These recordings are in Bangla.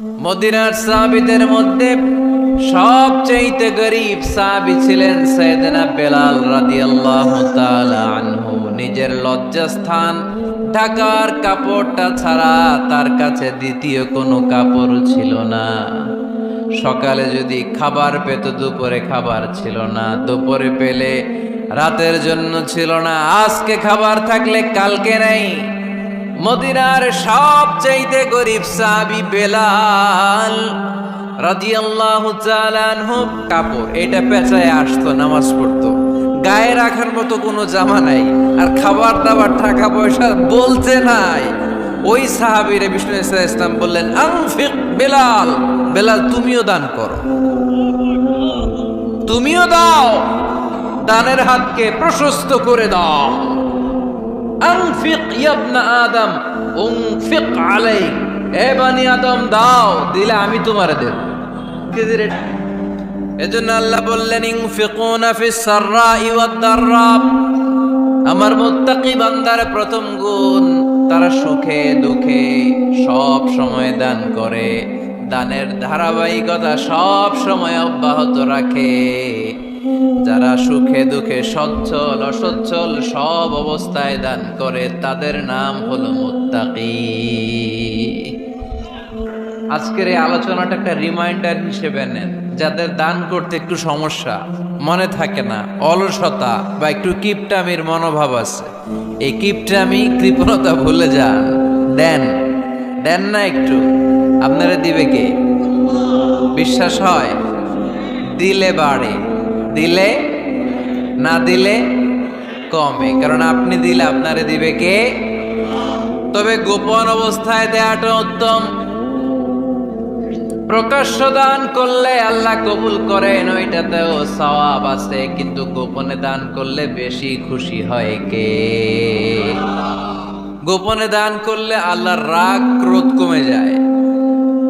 মদিনার সাহাবিদের মধ্যে সবচেয়ে গরিব সাহাবি ছিলেন সৈয়দনা বেলাল রাদিয়াল্লাহু তাআলা আনহু। নিজের লজ্জাস্থান, ঢাকার কাপড়টা ছাড়া তার কাছে দ্বিতীয় কোনো কাপড় ছিল না। সকালে যদি খাবার পেত, দুপুরে খাবার ছিল না। দুপুরে পেলে রাতের জন্য ছিল না। আজকে খাবার থাকলে কালকে নেই। মদিনার সবচাইতে গরিব সাহাবি বেলাল রাদিয়াল্লাহু তাআলা আনহু, কাপড়, এটা পেঁচায় আসতো, নামাজ পড়তো। গায়ে রাখার মতো কোনো জামা নাই, আর খাবার দাবার টাকা পয়সা বলতে নাই। ওই সাহাবীরে বিষ্ণু ইসলাম বললেন, আনফিক বেলাল বেলাল, তুমিও দান করো। তুমিও দাও, দানের হাতকে প্রশস্ত করে দাও। আনফিক ইয়াবনা আদম, উনফিক আলাইক। এ বানি আদম, দাও, দিলে আমি তোমার দেব। এজন্য আল্লাহ বললেন, ইনফিকুনা ফিস সাররাই ওয়াদ আমার মুত্তাকি বান্দার প্রথম গুণ, তারা সুখে দুঃখে সব সময় দান করে। দানের ধারাবাহিকতা সব সময় অব্যাহত রাখে। যারা সুখে দুঃখে সচ্ছল অসচ্ছল সব অবস্থায় দান করে, তাদের নাম হলো মুত্তাকি। আজকের এই আলোচনাটা একটা রিমাইন্ডার হিসেবে নেন, যাদের দান করতে একটু সমস্যা, মনে থাকে না, অলসতা বা একটু কিপটামির মনোভাব আছে। এই কিপটামি, কৃপণতা ভুলে যান। দেন দেন না একটু, আপনারা দিবে কে? বিশ্বাস হয়, দিলে বাড়ে। দিলে? না দিলে? কমে। কারণ আপনি দিলে আপনারে দিবে কে? তবে গোপন অবস্থায় দেয়াটা উত্তম। প্রকাশ্য দান করলে আল্লাহ কবুল করেন, ওইটাতেও সওয়াব আছে, কিন্তু গোপনে দান করলে বেশি খুশি হয় কে? গোপনে দান করলে আল্লাহর রাগ ক্রোধ কমে যায়।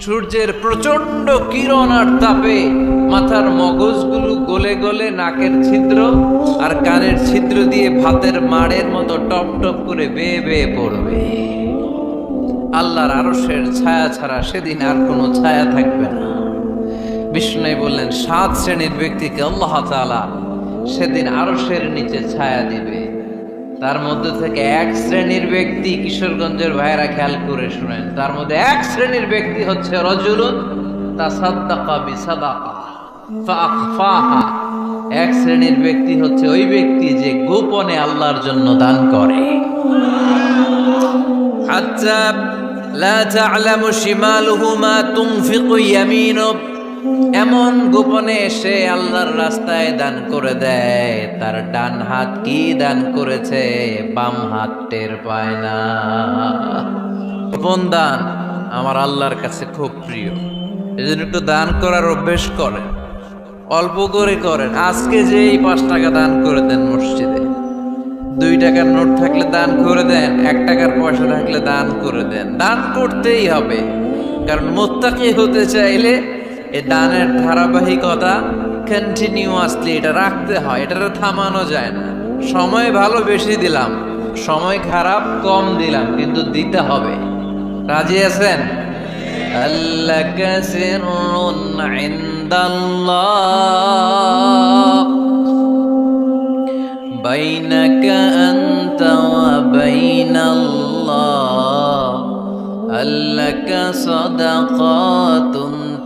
সূর্যের প্রচণ্ড কিরণ আর তাপে মাথার মগজগুলো গলে গলে নাকের ছিদ্র আর কানের ছিদ্র দিয়ে ভাতের মাড়ের মতো টপ টপ করে বেয়ে বেয়ে পড়বে। আল্লাহর আরশের ছায়া ছাড়া সেদিন আর কোনো ছায়া থাকবে না। বিষ্ণু বললেন, সাত শ্রেণির ব্যক্তিকে আল্লাহ তাআলা সেদিন আরশের নিচে ছায়া দিবে। তার মধ্যে থেকে এক শ্রেণির ব্যক্তি কিশোরগঞ্জের ভাইরা খেয়াল করে শুনেন। তার মধ্যে এক শ্রেণির ব্যক্তি হচ্ছে রজুলুন এক শ্রেণির ব্যক্তি হচ্ছে ওই ব্যক্তি যে গোপনে আল্লাহর জন্য দান করে। আচ্ছা তা'লামু শিমালুহু মা তুনফিকু ইয়ামিনু এমন গোপনে এসে আল্লাহর রাস্তায় দান করে দেয়, তার ডান হাত কি দান করেছে বাম হাত টের পায় না। গোপন দান আমার আল্লাহর কাছে খুব প্রিয়। এজন্য একটু দান করার অভ্যেস করেন, অল্প করে করেন। আজকে যে এই পাঁচ টাকা দান করে দেন মসজিদে, দুই টাকার নোট থাকলে দান করে দেন, এক টাকার পয়সা থাকলে দান করে দেন। দান করতেই হবে, কারণ মোত্তাকি হতে চাইলে এ দানের ধারাবাহিকতা কন্টিনিউয়াসলি এটা রাখতে হয় এটা থামানো যায় না সময় ভালো বেশি দিলাম সময় খারাপ কম দিলাম কিন্তু দিতে হবে রাজি আছেন আল্লাহ কাসিরুন ইনদাল্লাহ بينك أنت وبين الله هل لك صدقات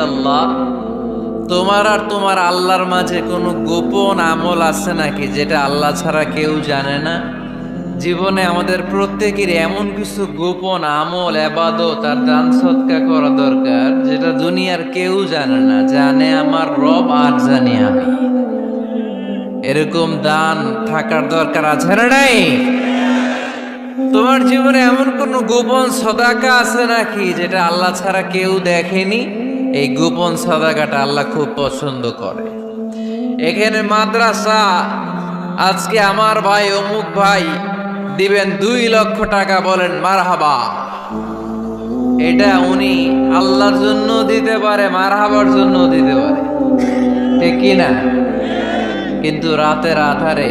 আল্লাহ তোমার আর তোমার আল্লাহর মাঝে কোনো গোপন আমল আছে নাকি যেটা আল্লাহ ছাড়া কেউ জানে না? জীবনে আমাদের প্রত্যেকের এমন কিছু গোপন আমল এবাদত আর দান সৎকা করা দরকার যেটা দুনিয়ার কেউ জানে না। জানে আমার রব আর জানি আমি। এরকম দান থাকার দরকার আছে না তোমার জীবনে এমন কোন গোপন সদাকা আছে নাকি যেটা আল্লাহ ছাড়া কেউ দেখেনি? এই গোপন সদাকাটা আল্লাহ খুব পছন্দ করে। এখানে মাদ্রাসা, আজকে আমার ভাই অমুক ভাই দিবেন দুই লক্ষ টাকা বলেন, মারহাবা। এটা উনি আল্লাহর জন্য দিতে পারে, মারহাবার জন্য দিতে পারে। ঠিক কি না কিন্তু রাতের আধারে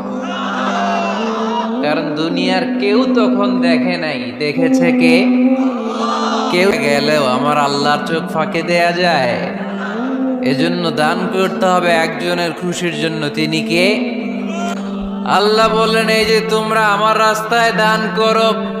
কারণ দুনিয়ার কেউ তখন দেখে নাই। দেখেছে কে? কেউ গেলেও আমার আল্লাহর চোখ ফাঁকে দেয়া যায়। এজন্য দান করতে হবে একজনের খুশির জন্য। তিনি কে? আল্লাহ বললেন, এই যে তোমরা আমার রাস্তায় দান করো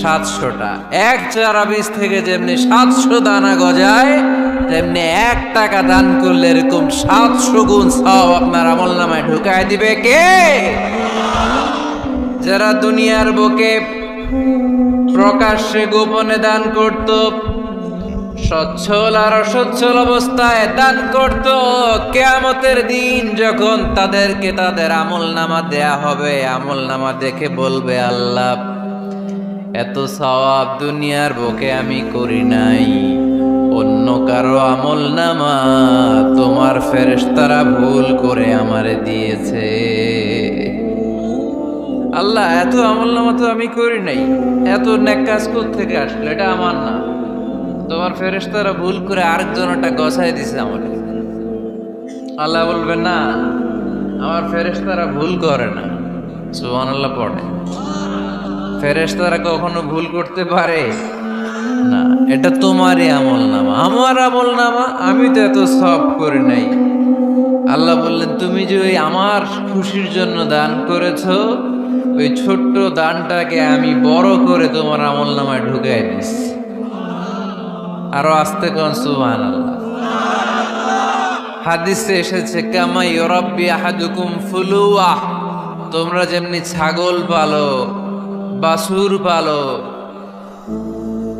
সাতশোটা। এক চারা বীজ থেকে যেমনি সাতশো দানা গজায়, তেমনি এক টাকা দান করলে এরকম সাতশো গুণ সব আপনার আমল নামায় ঢুকায় দিবে কে? যারা দুনিয়ার বুকে প্রকাশ্যে গোপনে দান করত, সচ্ছল আর অসচ্ছল অবস্থায় দান করত, কেয়ামতের দিন যখন তাদেরকে তাদের আমল নামা দেয়া হবে, আমল নামা দেখে বলবে আল্লাহ এত সওয়াব দুনিয়ার বুকে আমি করি নাই। অন্য কারও আমল নামা তোমার ফেরেশতারা ভুল করে আমারে দিয়েছে। আল্লাহ, এত আমল নামা তো আমি করি নাই। এত নেক কাজ থেকে আসলো, এটা আমার না। তোমার ফেরেশতারা ভুল করে আরেকজন আরেকজনটা গছাই দিছে আমার আল্লাহ বলবে, না, আমার ফেরেশতারা ভুল করে না। সুবহান আল্লাহ পড়ে। ফেরেশতারা কখনো ভুল করতে পারে? না, এটা তোমারই আমল নামা আমার আমল নামা আমি তো এত সব করি নাই। আল্লাহ বললেন, তুমি যে ওই আমার খুশির জন্য দান করেছ, ওই ছোট্ট দানটাকে আমি বড় করে তোমার আমল নামায় ঢুকাই দিচ্ছি আরও আস্তে কোন সুবহান আল্লাহ হাদিসে এসেছে, কামা ইউরাব্বি আহাদুকুম ফুলুয়া। তোমরা যেমনি ছাগল পালো বাসুর পালো।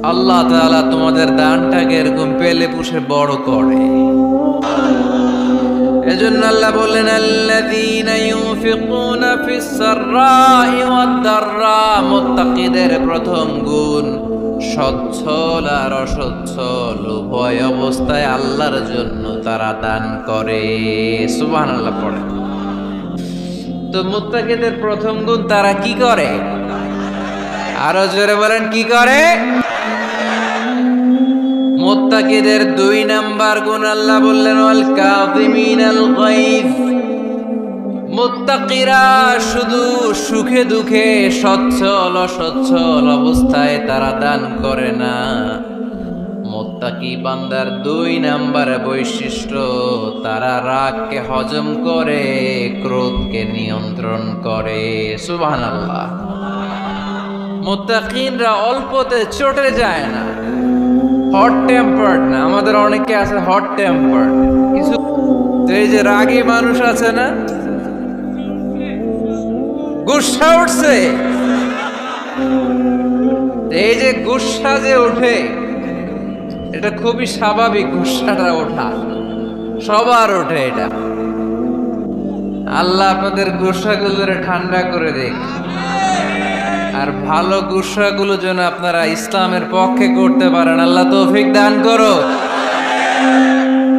আল্লাহ তাআলা তোমাদের দানটাকে এরকম পেলে পুষে বড় করে। এজন্য আল্লাহ বললেন, আল্লাযীনা ইউনফিকুনা ফিস সাররাই ওয়াদ দাররা মুত্তাকিদের প্রথম গুণ সচ্ছল আর অসচ্ছল। উভয় অবস্থায় আল্লাহর জন্য তারা দান করে। সুবহানাল্লাহ পড়ে। তো মুত্তাকিদের প্রথম গুণ তারা কি করে? আরও জোরে বলেন, কি করে? মোত্তাকিদের দুই নাম্বার গুণ আল্লাহ বললেন, ওয়াল কাযিমিনাল গায়জ মুত্তাকিরা শুধু সুখে দুঃখে সচ্ছল অসচ্ছল অবস্থায় তারা দান করে না। মোত্তাকি বান্দার দুই নাম্বার বৈশিষ্ট্য, তারা রাগকে হজম করে, ক্রোধকে নিয়ন্ত্রণ করে। সুবহানাল্লাহ। মোত্তাকিনরা অল্পতে চটে যায় না। হট টেম্পার্ড না। আমাদের অনেকে আছে হট টেম্পার্ড কিছু এই যে রাগী মানুষ আছে না? গুসা উঠছে। এই যে গুসা যে উঠে এটা খুবই স্বাভাবিক গুসাটা ওঠা। সবার ওঠে এটা। আল্লাহ আপনাদের গুসাগুলোরে ঠান্ডা করে দেখ আর ভালো গুসাগুলো যেন আপনারা ইসলামের পক্ষে করতে পারেন, আল্লাহ তৌফিক দান করো।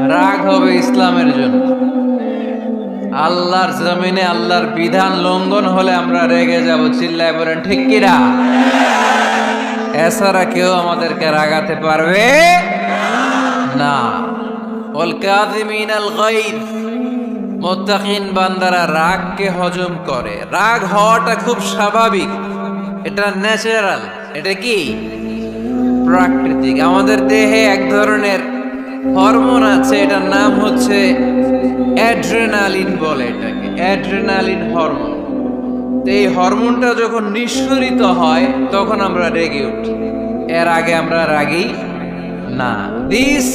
রাগ হবে ইসলামের জন্য। আল্লাহর জমিনে আল্লাহর বিধান লঙ্ঘন হলে আমরা রেগে যাব, চিল্লায় বলেন, ঠিক কিরা এছাড়া কেউ আমাদেরকে রাগাতে পারবে না। মুত্তাকিন বান্দারা রাগকে হজম করে। রাগ হওয়াটা খুব স্বাভাবিক। এটা ন্যাচারাল এটা কি? প্রাকৃতিক। আমাদের দেহে এক ধরনের হরমোন আছে, এটার নাম হচ্ছে অ্যাড্রেনালিন বলে এটাকে অ্যাড্রেনালিন হরমোন এই হরমোনটা যখন নিঃসরিত হয়, তখন আমরা রেগে উঠি। এর আগে আমরা রাগি না। This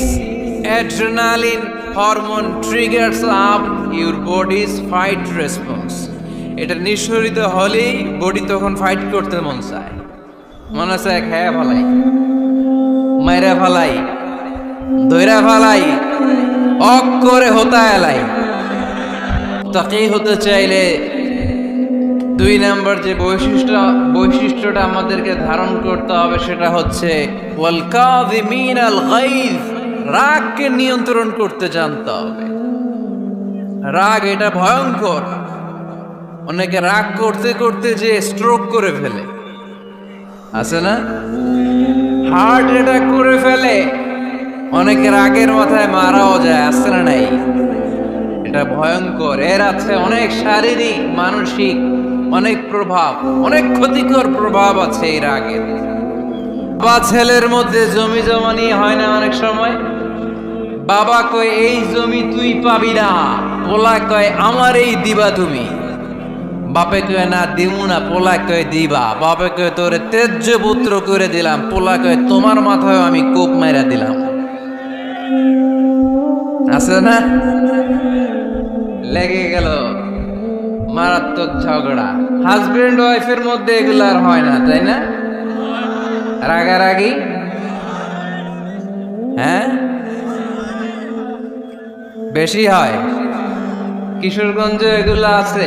adrenaline hormone triggers up your body's fight response এটা নিঃসরিত হলেই বডি তখন ফাইট করতে মন চায়। মনে চায় খায়া ফেলাই মাইরা ফেলাই দৈরা ফেলাই অক করে হতা এলাই। তাকেই হতে চাইলে দুই নাম্বার যে বৈশিষ্ট্য, বৈশিষ্ট্যটা আমাদেরকে ধারণ করতে হবে সেটা হচ্ছে রাগকে নিয়ন্ত্রণ করতে জানতে হবে। রাগ এটা ভয়ঙ্কর। অনেকে রাগ করতে করতে যে স্ট্রোক করে ফেলে। আছে না? হার্ট অ্যাটাক করে ফেলে। অনেকে রাগের মাথায় মারাও যায়, আছে না নাই? এটা ভয়ঙ্কর। এর আছে অনেক শারীরিক, মানসিক, অনেক প্রভাব, অনেক ক্ষতিকর প্রভাব আছে এই রাগের। বা ছেলের মধ্যে জমি জমা নিয়ে হয় না অনেক সময়? বাবা কয়, এই জমি তুই পাবি না। পোলা কয়, আমার এই দিবা তুমি। বাপে কয়, না, দিমু না, পোলা কয় দিবা। বাপে কয়, তোরে তেজ্য পুত্র করে দিলাম। পোলা কয়, তোমার মাথায় আমি কোপ মাইরা দিলাম। আছে না? লেগে গেল মারাত্মক ঝগড়া। হাজবেন্ড ওয়াইফের মধ্যে এগুলো আর হয় না, তাই না? রাগারাগি? হ্যাঁ? বেশি হয়। কিশোরগঞ্জে এগুলো আছে।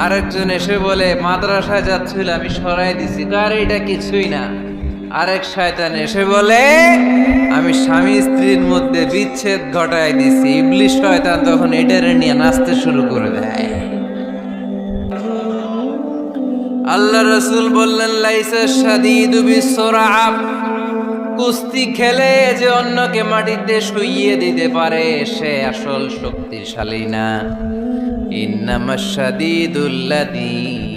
আরেকজন এসে বলে, মাদ্রাসায় যাচ্ছিল, আমি সরাই দিছি। কার এটা কিছুই না। আরেক শয়তান এসে বলে, আমি স্বামী স্ত্রীর মধ্যে বিচ্ছেদ ঘটায় দিছি। ইবলিশ শয়তান তখন এটারে নিয়ে নাচতে শুরু করে দেয়। আল্লাহ রসুল বললেন, লাইসা শাদিদু বিসরাআব কুস্তি খেলে যে অন্যকে মাটিতে শুইয়ে দিতে পারে, সে আসল শক্তিশালী না। ইন্নামা শাদিদুল্লাযী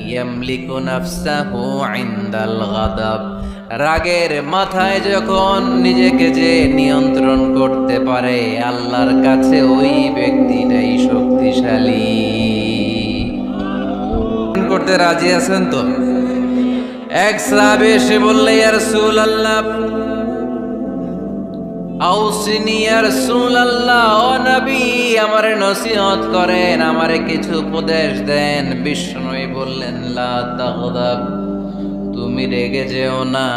ইয়ামলিকু নাফসাহু ইনদাল গাদাব রাগের মাথায় যখন নিজেকে যে নিয়ন্ত্রণ করতে পারে আল্লাহর কাছে ওই ব্যক্তিটাই শক্তিশালী। করতে রাজি আছেন তো? এক সাহাবে এসে বললে ইয়া রাসূলুল্লাহ আউসিনি আমারে নসিহত করেন, আমারে কিছু উপদেশ দেন। বিষ্ণুই বললেন তুমি রেগে যেও না।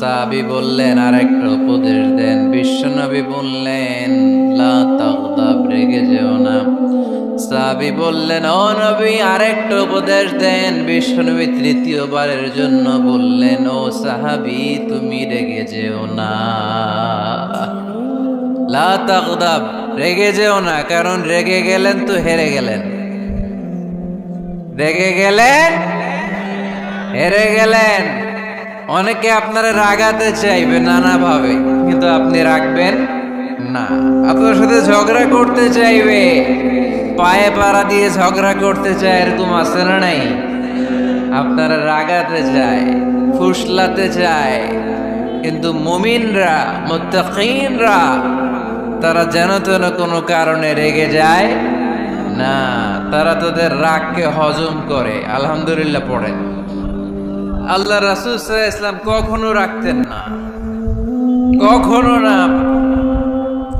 সাবি বললেন, আরেকটা উপদেশ দেন। বিশ্বনবী বললেন, লা তাগদাব, রেগে যেও না। সাবি বললেন, ও নবী, আরেকটা উপদেশ দেন। বিশ্বনবী তৃতীয়বারের জন্য বললেন, ও সাহাবি, তুমি রেগে যেও না। লা তাগদাব, রেগে যেও না, কারণ রেগে গেলেন তো হেরে গেলেন। রেগে গেলেন? হেরে গেলেন। অনেকে আপনারা রাগাতে চাইবে নানাভাবে, কিন্তু আপনি রাখবেন না। আপনার সাথে ঝগড়া করতে চাইবে, পায়ে পাড়া দিয়ে ঝগড়া করতে চায়, এরকম আছে না নাই? আপনারা রাগাতে চায়, ফুসলাতে চায়, কিন্তু মুমিনরা, মুত্তাকিনরা তারা যেন তেন কোনো কারণে রেগে যায় না। তারা তাদের রাগকে হজম করে। আলহামদুলিল্লাহ পড়েন। আল্লাহ রাসুল ইসলাম কখনো রাখতেন না। কখনো না।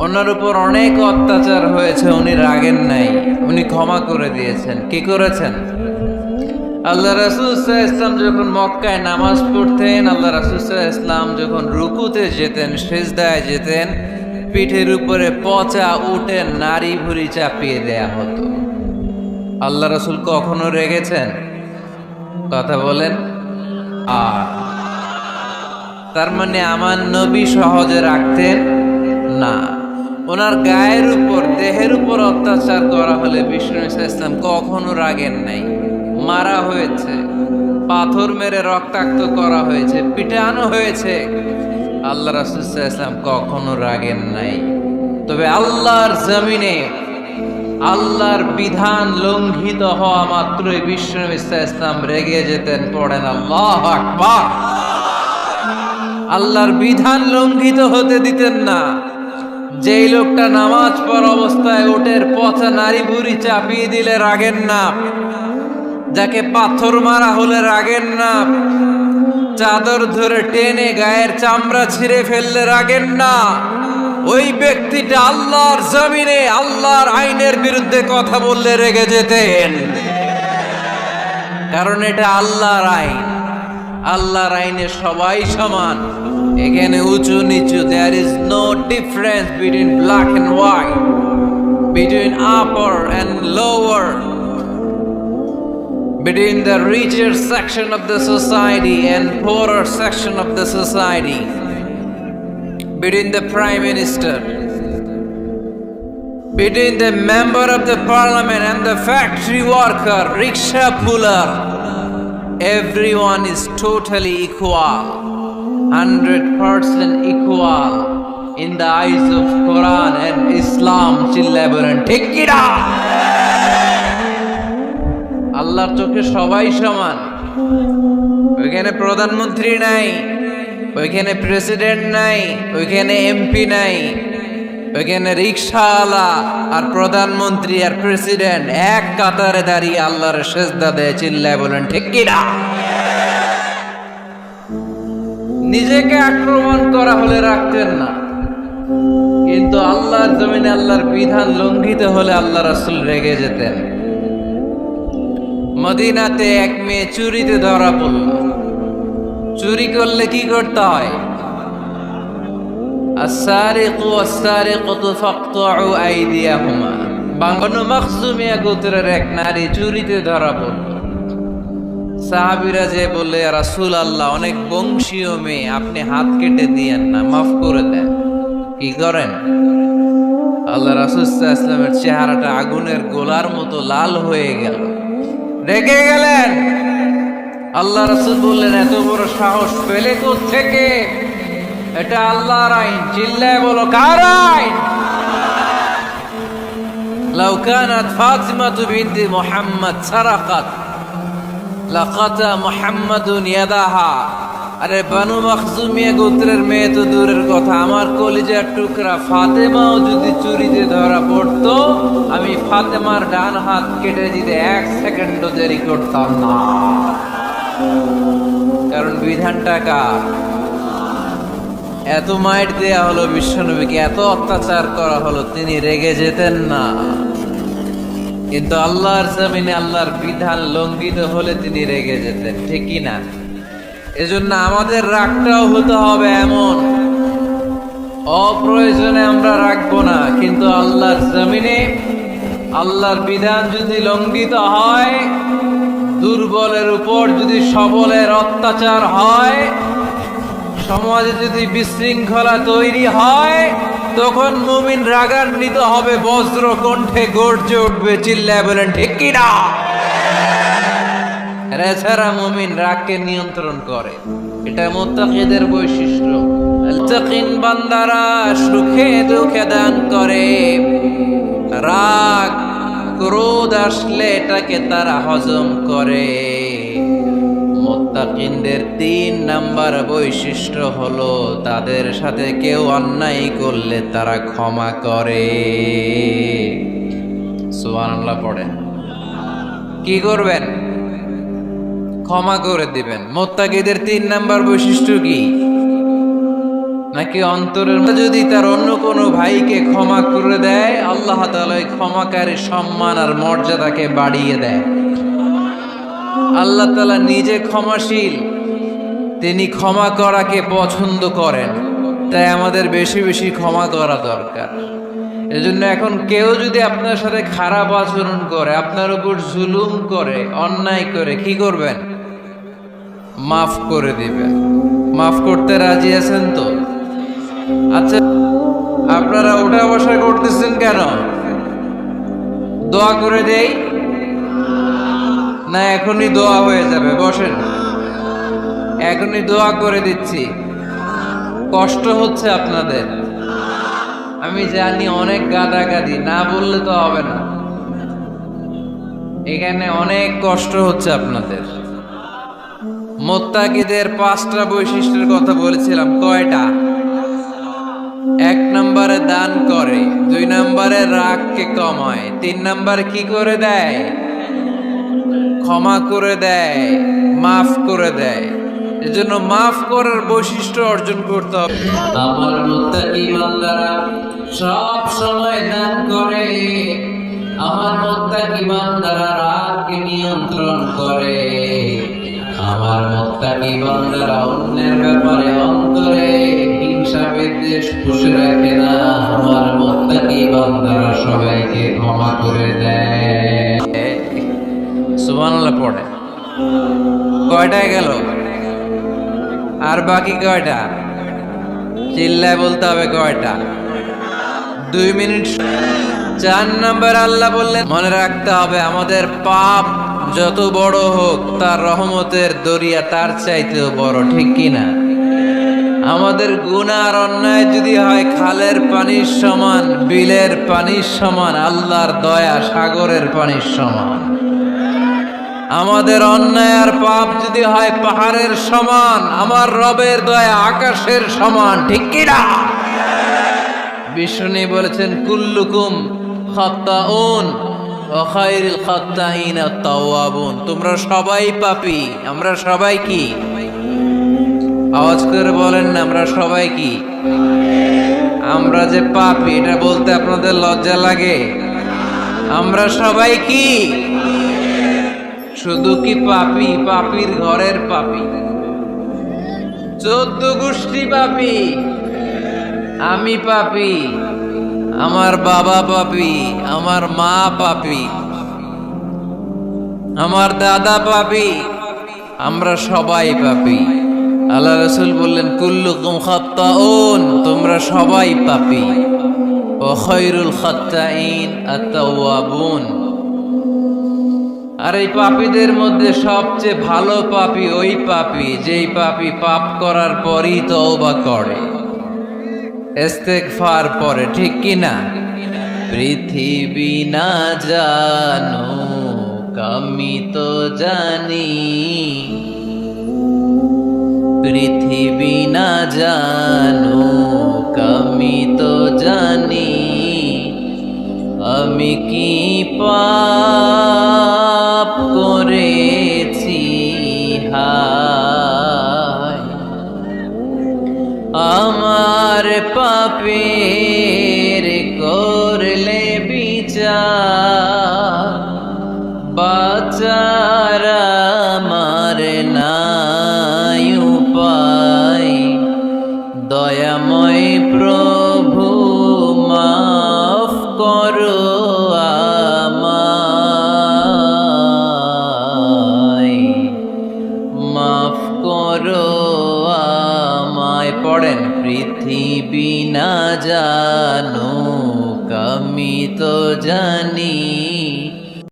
ওনার উপর অনেক অত্যাচার হয়েছে, উনি রাগেন নাই। উনি ক্ষমা করে দিয়েছেন। কি করেছেন? আল্লাহ রাসুল ইসলাম যখন মক্কায় নামাজ পড়তেন, আল্লাহ রাসুল ইসলাম যখন রুকুতে যেতেন, সেজদায় যেতেন পিঠের উপরে পচা উঠে নারী ভুরি চাপিয়ে দেয়া হতো। আল্লাহ রসুল কখনো রেগেছেন? কথা বলেন, আর। তার মানে আমার নবী সহজে রাখতেন না। ওনার গায়ের উপর, দেহের উপর অত্যাচার করা হলে বিষ্ণু ইসলাম কখনো রাগেন নাই। মারা হয়েছে, পাথর মেরে রক্তাক্ত করা হয়েছে, পিটানো হয়েছে। আল্লাহ রাসুলাম কখনো রাগেন নাই। তবে আল্লাহর জমিনে আল্লাহর বিধান লঙ্ঘিত হওয়া মাত্রই বিষ্ণু ইসলাম রেগে যেতেন, পড়েন আল্লাহ আল্লাহর বিধান লঙ্ঘিত হতে দিতেন না। যেই লোকটা নামাজ পড় অবস্থায় ওটের পচা নারী বুড়ি চাপিয়ে দিলে রাগেন না যাকে পাথর মারা হলে রাগেন না চাদর ধরে টেনে গায়ের চামড়া ছিঁড়ে ফেললে রাগেন না। ওই ব্যক্তিটা আল্লাহর জমিনে, আল্লাহর আইনের বিরুদ্ধে কথা বললে রেগে যেতেন। কারণ এটা আল্লাহর আইন। আল্লাহর আইনে সবাই সমান। এখানে উঁচু নিচু there is no difference between black and white between upper and lower between the richer section of the society and poorer section of the society, between the prime minister, between the member of the parliament and the factory worker, rickshaw puller, everyone is totally equal, 100% equal in the eyes of Quran and Islam. Chillabaran, take it off! আল্লাহর চোখে সবাই সমান। ওইখানে প্রধানমন্ত্রী নাই, ওইখানে প্রেসিডেন্ট নাই, ওইখানে এমপি নাই, ওইখানে রিক্সাওয়ালা আর প্রধানমন্ত্রী আর প্রেসিডেন্ট এক কাতারে দাঁড়িয়ে আল্লাহর সেজদা দেয়, চিল্লায় বলেন, ঠিক কিনা নিজেকে আক্রমণ করা হলে রাখতেন না। কিন্তু আল্লাহর জমিনে আল্লাহর বিধান লঙ্ঘিত হলে আল্লাহ রাসুল রেগে যেতেন। মদিনাতে এক মেয়ে চুরিতে ধরা পড়ল। চুরি করলে কি করতে হয়? গোত্রের এক নারী চুরিতে ধরা পড়ল। সাহাবিরা যে বললে রাসূল আল্লাহ অনেক বংশীয় মেয়ে, আপনি হাত কেটে দিয়েন না, মাফ করে দেন। কি করেন? আল্লাহ রাসূল ইসলামের চেহারাটা আগুনের গোলার মতো লাল হয়ে গেল। রেগে গেলেন আল্লাহ রসুল বললেন এত বড় সাহস পেলে থেকে এটা আল্লাহর আইন চিল্লায় বলো কার আইন لو كانت فاطمة بنت محمد سرقت لقطع محمد يدها আরে বানু মখজুমিয়া গোত্রের মেয়ে তো দূরের কথা। আমার কলিজার টুকরা ফাতেমাও যদি চুরিতে ধরা পড়তো, আমি ফাতেমার ডান হাত কেটে দিতে এক সেকেন্ডও দেরি করতাম না। কারণ বিধানটা কার? এত মাইট দেয়া হলো বিশ্বনবীকে, এত অত্যাচার করা হলো, তিনি রেগে যেতেন না। কিন্তু আল্লাহর জমিনে আল্লাহর বিধান লঙ্ঘিত হলে তিনি রেগে যেতেন, ঠিক কি না? এজন্য আমাদের রাগটাও হতে হবে এমন। অপ্রয়োজনে আমরা রাখব না, কিন্তু আল্লাহর জমিনে, আল্লাহর বিধান যদি লঙ্ঘিত হয়, দুর্বলের উপর যদি সবলের অত্যাচার হয়, সমাজে যদি বিশৃঙ্খলা তৈরি হয়, তখন মুমিন রাগান্বিত হবে বজ্র কণ্ঠে গর্জে উঠবে, চিল্লায় বলেন, ঠিক কিনা এছাড়া মুমিন রাগকে নিয়ন্ত্রণ করে। এটা মোত্তাকিদের বৈশিষ্ট্য। মুত্তাকিন বান্দারা সুখে দুঃখে দান করে। রাগ, ক্রোধ আসলে এটাকে তারা হজম করে। মুত্তাকিনদের তিন নাম্বার বৈশিষ্ট্য হলো তাদের সাথে কেউ অন্যায় করলে তারা ক্ষমা করে। সুবহানাল্লাহ পড়েন। কি করবেন? ক্ষমা করে দিবেন। মোত্তাকিদের তিন নাম্বার বৈশিষ্ট্য কি? নাকি অন্তরের যদি তার অন্য কোনো ভাইকে ক্ষমা করে দেয়, আল্লাহ ওই ক্ষমাকারী সম্মান আর মর্যাদাকে বাড়িয়ে দেয়। আল্লাহ তাআলা নিজে ক্ষমাশীল, তিনি ক্ষমা করাকে পছন্দ করেন। তাই আমাদের বেশি বেশি ক্ষমা করা দরকার। এজন্য এখন কেউ যদি আপনার সাথে খারাপ আচরণ করে, আপনার উপর জুলুম করে, অন্যায় করে, কি করবেন? মাফ করে দিবেন। মাফ করতে রাজি আছেন তো? আচ্ছা আপনারা ওটা বসা করতেছেন কেন? দোয়া করে দেই? না, এখনই দোয়া হয়ে যাবে, বসেন। এখনই দোয়া করে দিচ্ছি। কষ্ট হচ্ছে আপনাদের। আমি জানি অনেক গাদাগাদি, না বললে তো হবে না। এখানে অনেক কষ্ট হচ্ছে আপনাদের। মোত্তাকিদের পাঁচটা বৈশিষ্ট্যের কথা বলেছিলাম। কয়টা? এক নম্বরে দান করে, দুই নম্বরে রাগকে কমায়, তিন নম্বরে কি করে দেয়? ক্ষমা করে দেয়, মাফ করে দেয়। এজন্য মাফ করার বৈশিষ্ট্য অর্জন করতে হবে। আমার মুত্তাকি বান্দারা সব সময় দান করে। আমার মুত্তাকি বান্দারা রাগকে নিয়ন্ত্রণ করে। আমার মুত্তাকি বান্দারা অন্যের ব্যাপারে অন্তরে হিংসা বিদ্বেষ পুষে রাখে না। আমার মুত্তাকি বান্দারা সবাইকে ক্ষমা করে দেয়। সুবহানাল্লাহ, পড়ে। কয়টায় গেল? আর বাকি কয়টা? চিল্লায় বলতে হবে কয়টা? দুই মিনিট। চার নম্বর আল্লাহ বললেন, মনে রাখতে হবে আমাদের পাপ যত বড় হোক, তার রহমতের দরিয়া তার চাইতেও বড়, ঠিক কিনা আমাদের গুনার অন্যায় যদি হয়, খালের পানির সমান, বিলের পানির সমান, আল্লাহর দয়া সাগরের পানির সমান। আমাদের অন্যায় আর পাপ যদি হয়, পাহাড়ের সমান, আমার রবের দয়া আকাশের সমান, ঠিক কিনা বিষ্ণু বলেছেন, কুল্লুকুম খাত্তাউন তোমরা সবাই পাপি, আমরা সবাই কি? আওয়াজ করে বলেন না, আমরা সবাই কি? আমরা যে পাপি, এটা বলতে আপনাদের লজ্জা লাগে? আমরা সবাই কি? শুধু কি পাপি, পাপির ঘরের পাপি? চোদ্দ গোষ্ঠী পাপি। আমি পাপি। আমার বাবা পাপি আমার মা পাপি আমার দাদা পাপি আমরা সবাই পাপি আল্লাহ রসুল বললেন, কুল্লুকুম খাত্তাউন তোমরা সবাই পাপি ও খৈরুল খাত্তাইন আর এই পাপীদের মধ্যে সবচেয়ে ভালো পাপী ওই পাপী, যেই পাপী পাপ করার পরই তওবা করে। ইস্তেগফার পরে ঠিক কি না পৃথিবী না জানো আমি তো জানি। পৃথিবী না জানো আমি তো জানি। আমি কি পাপ